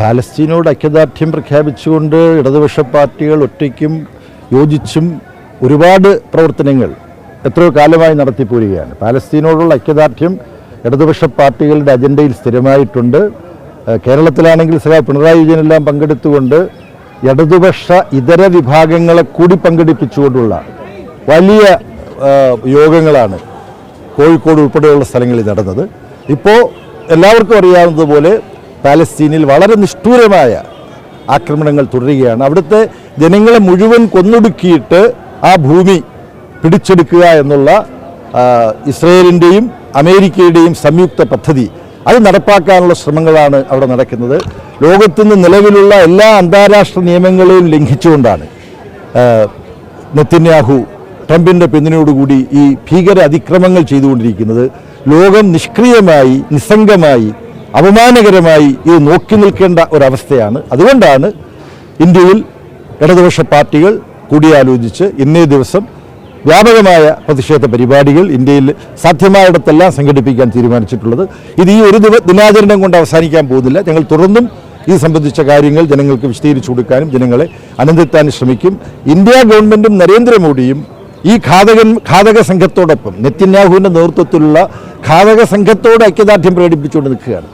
പാലസ്തീനോട് ഐക്യദാർഢ്യം പ്രഖ്യാപിച്ചുകൊണ്ട് ഇടതുപക്ഷ പാർട്ടികൾ ഒറ്റയ്ക്കും യോജിച്ചും ഒരുപാട് പ്രവർത്തനങ്ങൾ എത്രയോ കാലമായി നടത്തിപ്പോരുകയാണ് പാലസ്തീനോടുള്ള ഐക്യദാർഢ്യം ഇടതുപക്ഷ പാർട്ടികളുടെ അജണ്ടയിൽ സ്ഥിരമായിട്ടുണ്ട്. കേരളത്തിലാണെങ്കിൽ സഖാ പിണറായി വിജയനെല്ലാം പങ്കെടുത്തുകൊണ്ട് ഇടതുപക്ഷ ഇതര വിഭാഗങ്ങളെ കൂടി പങ്കെടുപ്പിച്ചുകൊണ്ടുള്ള വലിയ യോഗങ്ങളാണ് കോഴിക്കോട് ഉൾപ്പെടെയുള്ള സ്ഥലങ്ങളിൽ നടന്നത്. ഇപ്പോൾ എല്ലാവർക്കും അറിയാവുന്നതുപോലെ പാലസ്തീനിൽ വളരെ നിഷ്ഠൂരമായ ആക്രമണങ്ങൾ തുടരുകയാണ്. അവിടുത്തെ ജനങ്ങളെ മുഴുവൻ കൊന്നൊടുക്കിയിട്ട് ആ ഭൂമി പിടിച്ചെടുക്കുക എന്നുള്ള ഇസ്രയേലിന്റെയും അമേരിക്കയുടെയും സംയുക്ത പദ്ധതി. അത് നടപ്പാക്കാനുള്ള ശ്രമങ്ങളാണ് അവിടെ നടക്കുന്നത്. ലോകത്തുനിന്ന് നിലവിലുള്ള എല്ലാ അന്താരാഷ്ട്ര നിയമങ്ങളെയും ലംഘിച്ചുകൊണ്ടാണ് നെത്തന്യാഹു ട്രംപിന്റെ പിന്തുണയോടുകൂടി ഈ ഭീകര അതിക്രമങ്ങൾ ചെയ്തുകൊണ്ടിരിക്കുന്നത്. ലോകം നിഷ്ക്രിയമായി നിസ്സംഗമായി അപമാനകരമായി ഇത് നോക്കി നിൽക്കേണ്ട ഒരവസ്ഥയാണ്. അതുകൊണ്ടാണ് ഇന്ത്യയിൽ ഇടതുപക്ഷ പാർട്ടികൾ കൂടിയാലോചിച്ച് ഇന്നേ ദിവസം വ്യാപകമായ പ്രതിഷേധ പരിപാടികൾ ഇന്ത്യയിൽ സാധ്യമായിടത്തെല്ലാം സംഘടിപ്പിക്കാൻ തീരുമാനിച്ചിട്ടുള്ളത്. ഇത് ഈ ഒരു ദിനാചരണം കൊണ്ട് അവസാനിക്കാൻ പോകുന്നില്ല. ഞങ്ങൾ തുടർന്നും ഇത് സംബന്ധിച്ച കാര്യങ്ങൾ ജനങ്ങൾക്ക് വിശദീകരിച്ചു കൊടുക്കാനും ജനങ്ങളെ അനന്തെത്താനും ശ്രമിക്കും. ഇന്ത്യ ഗവൺമെന്റും നരേന്ദ്രമോദിയും ഈ ഘാതകൻ ഘാതക സംഘത്തോടൊപ്പം നെത്യന്യാഹുവിന്റെ നേതൃത്വത്തിലുള്ള ഘാതക സംഘത്തോട് ഐക്യദാർഢ്യം പ്രകടിപ്പിച്ചുകൊണ്ട് നിൽക്കുകയാണ്.